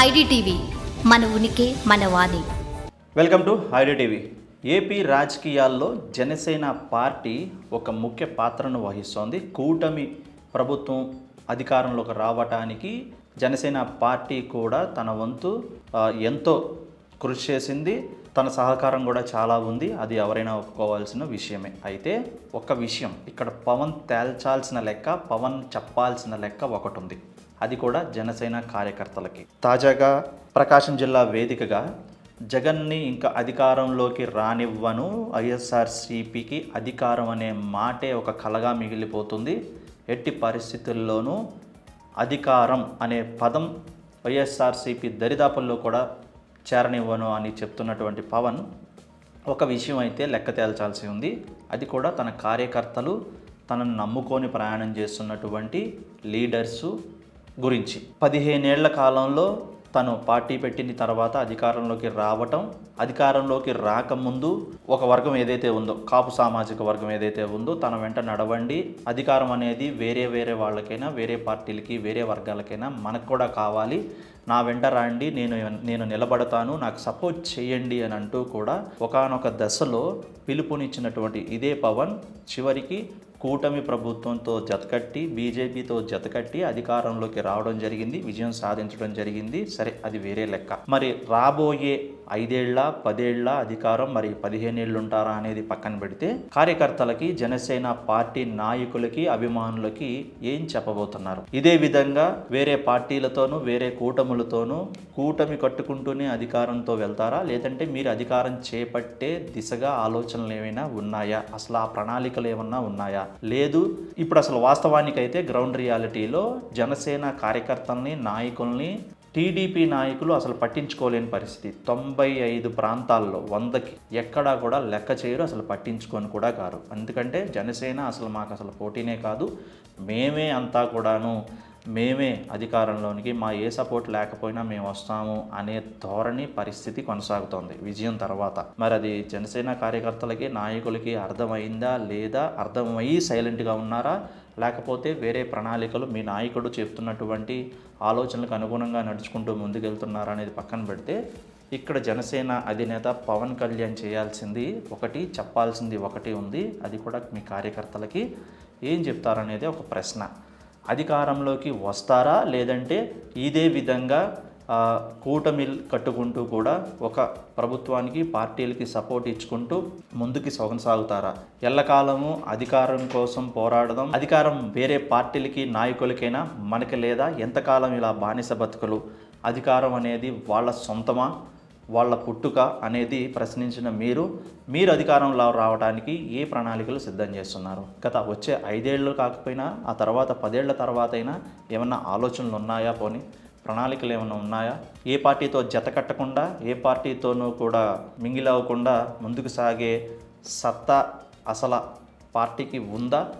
IDTV మన ఉనికి మన వాణి. Welcome to IDTV. ఏపీ రాజకీయాల్లో జనసేన పార్టీ ఒక ముఖ్య పాత్రను వహిస్తోంది. కూటమి ప్రభుత్వం అధికారంలోకి రావటానికి జనసేన పార్టీ కూడా తన వంతు ఎంతో కృషి చేసింది. తన సహకారం కూడా చాలా ఉంది. అది ఎవరైనా ఒప్పుకోవాల్సిన విషయమే. అయితే ఒక విషయం ఇక్కడ పవన్ తేల్చాల్సిన లెక్క పవన్ చెప్పాల్సిన లెక్క ఒకటి ఉంది అది కూడా జనసేన కార్యకర్తలకి. తాజాగా ప్రకాశం జిల్లా వేదికగా జగన్ని ఇంకా అధికారంలోకి రానివ్వను ఐఎస్ఆర్సిపికి అధికారం అనే మాటే ఒక కలగా మిగిలిపోతుంది. ఎట్టి పరిస్థితుల్లోనూ అధికారం అనే పదం వైఎస్ఆర్సిపి దరిదాపుల్లో కూడా చేరనివ్వను అని చెప్తున్నటువంటి పవన్. ఒక విషయం అయితే లెక్క తేల్చాల్సి ఉంది. అది కూడా తన కార్యకర్తలు తనను నమ్ముకొని ప్రయాణం చేస్తున్నటువంటి లీడర్సు గురించి. పదిహేనేళ్ళ కాలంలో తను పార్టీ పెట్టిన తర్వాత అధికారంలోకి రావటం అధికారంలోకి రాకముందు ఒక వర్గం ఏదైతే ఉందో కాపు సామాజిక వర్గం ఏదైతే ఉందో తన వెంట నడవండి. అధికారం అనేది వేరే వేరే వాళ్ళకైనా వేరే పార్టీలకి వేరే వర్గాలకైనా మనకు కూడా కావాలి. నా వెంట రాండి నేను నేను నిలబడతాను నాకు సపోర్ట్ చేయండి అని అంటూ కూడా ఒకానొక దశలో పిలుపునిచ్చినటువంటి ఇదే పవన్ చివరికి కూటమి ప్రభుత్వంతో జతకట్టి బీజేపీతో జతకట్టి అధికారంలోకి రావడం జరిగింది విజయం సాధించడం జరిగింది. సరే అది వేరే లెక్క. మరి రాబోయే ఐదేళ్ళ పదేళ్ళ అధికారం మరి పదిహేనేళ్ళు ఉంటారా అనేది పక్కన పెడితే కార్యకర్తలకి జనసేన పార్టీ నాయకులకి అభిమానులకి ఏం చెప్పబోతున్నారు? ఇదే విధంగా వేరే పార్టీలతోనూ వేరే కూటములతోనూ కూటమి కట్టుకుంటూనే అధికారంతో వెళ్తారా? లేదంటే మీరు అధికారం చేపట్టే దిశగా ఆలోచనలు ఏమైనా ఉన్నాయా? అసలు ఆ ప్రణాళికలు ఏమన్నా ఉన్నాయా? లేదు ఇప్పుడు అసలు వాస్తవానికి అయితే గ్రౌండ్ రియాలిటీలో జనసేన కార్యకర్తల్ని నాయకుల్ని టీడీపీ నాయకులు అసలు పట్టించుకోలేని పరిస్థితి. తొంభై ఐదు ప్రాంతాల్లో వందకి ఎక్కడా కూడా లెక్క చేయరు అసలు పట్టించుకొని కూడా కారు. ఎందుకంటే జనసేన అసలు మాకు అసలు పోటీనే కాదు. మేమే అంతా కూడాను మేమే అధికారంలోనికి మా ఏ సపోర్ట్ లేకపోయినా మేము వస్తాము అనే ధోరణి పరిస్థితి కొనసాగుతోంది విజయం తర్వాత. మరి అది జనసేన కార్యకర్తలకి నాయకులకి అర్థమైందా లేదా అర్థమయ్యి సైలెంట్గా ఉన్నారా? లేకపోతే వేరే ప్రణాళికలు మీ నాయకుడు చెప్తున్నటువంటి ఆలోచనలకు అనుగుణంగా నడుచుకుంటూ ముందుకెళ్తున్నారా అనేది పక్కన పెడితే ఇక్కడ జనసేన అధినేత పవన్ కళ్యాణ్ చేయాల్సింది ఒకటి చెప్పాల్సింది ఒకటి ఉంది. అది కూడా మీ కార్యకర్తలకి ఏం చెప్తారనేది ఒక ప్రశ్న. అధికారంలోకి వస్తారా? లేదంటే ఇదే విధంగా కూటమి కట్టుకుంటూ కూడా ఒక ప్రభుత్వానికి పార్టీలకి సపోర్ట్ ఇచ్చుకుంటూ ముందుకి కొనసాగుతారా ఎల్లకాలము అధికారం కోసం పోరాడదాం. అధికారం వేరే పార్టీలకి నాయకులకైనా మనకి లేదా? ఎంతకాలం ఇలా బానిస బతుకులు? అధికారం అనేది వాళ్ళ సొంతమా? వాళ్ళ పుట్టుక అనేది ప్రశ్నించిన మీరు మీరు అధికారంలో రావడానికి ఏ ప్రణాళికలు సిద్ధం చేస్తున్నారు? గత వచ్చే ఐదేళ్ళు కాకపోయినా ఆ తర్వాత పదేళ్ళ తర్వాత అయినా ఏమన్నా ఆలోచనలు ఉన్నాయా పోనీ? ప్రణాళికలు ఏమైనా ఉన్నాయా? ఏ పార్టీతో జత కట్టకుండా ఏ పార్టీతోనూ కూడా మింగిల్ ముందుకు సాగే సత్తా అసలు పార్టీకి ఉందా?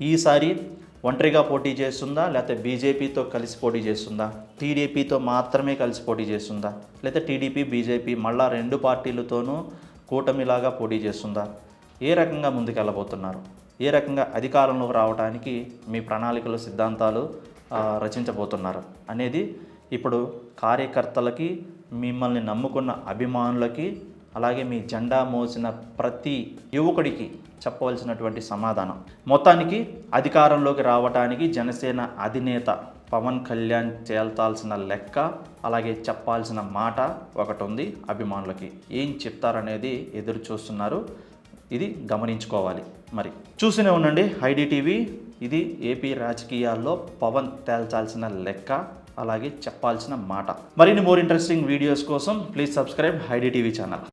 ఈసారి ఒంటరిగా పోటీ చేస్తుందా? లేకపోతే బీజేపీతో కలిసి పోటీ చేస్తుందా? టీడీపీతో మాత్రమే కలిసి పోటీ చేస్తుందా? లేకపోతే టీడీపీ బీజేపీ మళ్ళా రెండు పార్టీలతోనూ కూటమిలాగా పోటీ చేస్తుందా? ఏ రకంగా ముందుకెళ్ళబోతున్నారు? ఏ రకంగా అధికారంలోకి రావడానికి మీ ప్రణాళికలు సిద్ధాంతాలు రచించబోతున్నారు అనేది ఇప్పుడు కార్యకర్తలకి మిమ్మల్ని నమ్ముకున్న అభిమానులకి అలాగే మీ జెండా మోసిన ప్రతి యువకుడికి చెప్పవలసినటువంటి సమాధానం. మొత్తానికి అధికారంలోకి రావటానికి జనసేన అధినేత పవన్ కళ్యాణ్ చేల్తాల్సిన లెక్క అలాగే చెప్పాల్సిన మాట ఒకటి ఉంది అభిమానులకి. ఏం చెప్తారనేది ఎదురు చూస్తున్నారు. ఇది గమనించుకోవాలి. మరి చూస్తూనే ఉండండి ఐడి ఇది ఏపీ రాజకీయాల్లో పవన్ తేల్చాల్సిన లెక్క అలాగే చెప్పాల్సిన మాట. మరిన్ని మోర్ ఇంట్రెస్టింగ్ వీడియోస్ కోసం please subscribe ID TV channel.